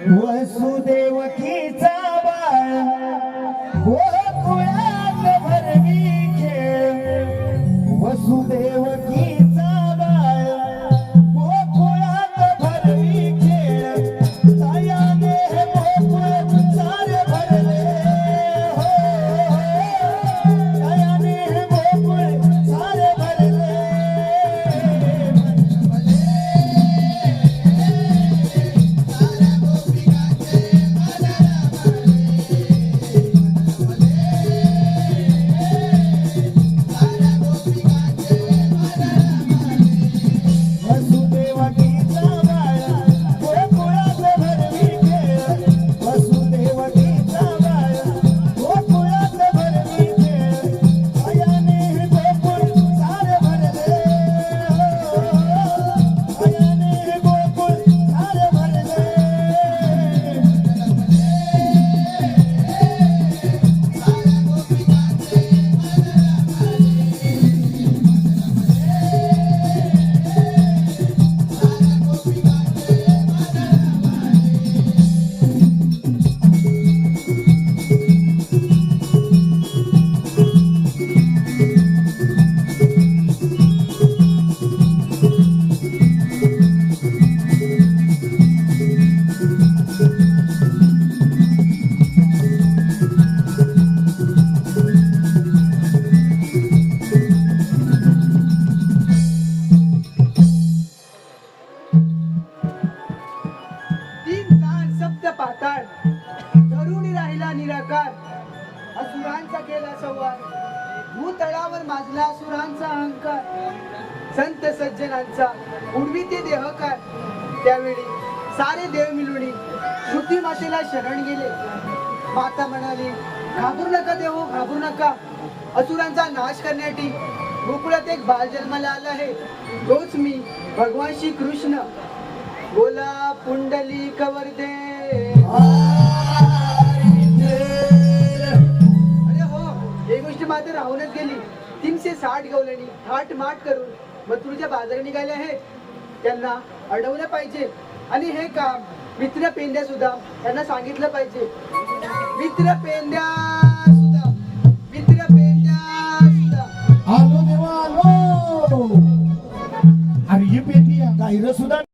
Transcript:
वसुदेव की बाळ हो, गोकुळात भरवी धरुणी निराकार. असुरांचा केला संवाद. भूतळावर माजला असुरांचा अहंकार. संत सज्जनांचा उडवी ते देहकार. त्यावेळी सारे देव मिळून श्रुती मातेला शरण गेले. माता म्हणाली घाबरू नका देव घाबरू नका. असुरांचा नाश करण्यासाठी गोकुळात एक बाल जन्माला आला आहे. तोच मी भगवान श्री कृष्ण बोला पुंडली कवर दे धावूनच गेली. तीनशे साठ गवल्यानी थाट माट करून मथुरीच्या बाजारात निघाले आहेत. त्यांना अडवलं पाहिजे. आणि हे काम मित्र पेंड्या सुद्धा त्यांना सांगितलं पाहिजे. मित्र पेंड्या सुद्धा मित्र पेंड्या आलो देवा आलो! अरे पेंडिया गायर सुद्धा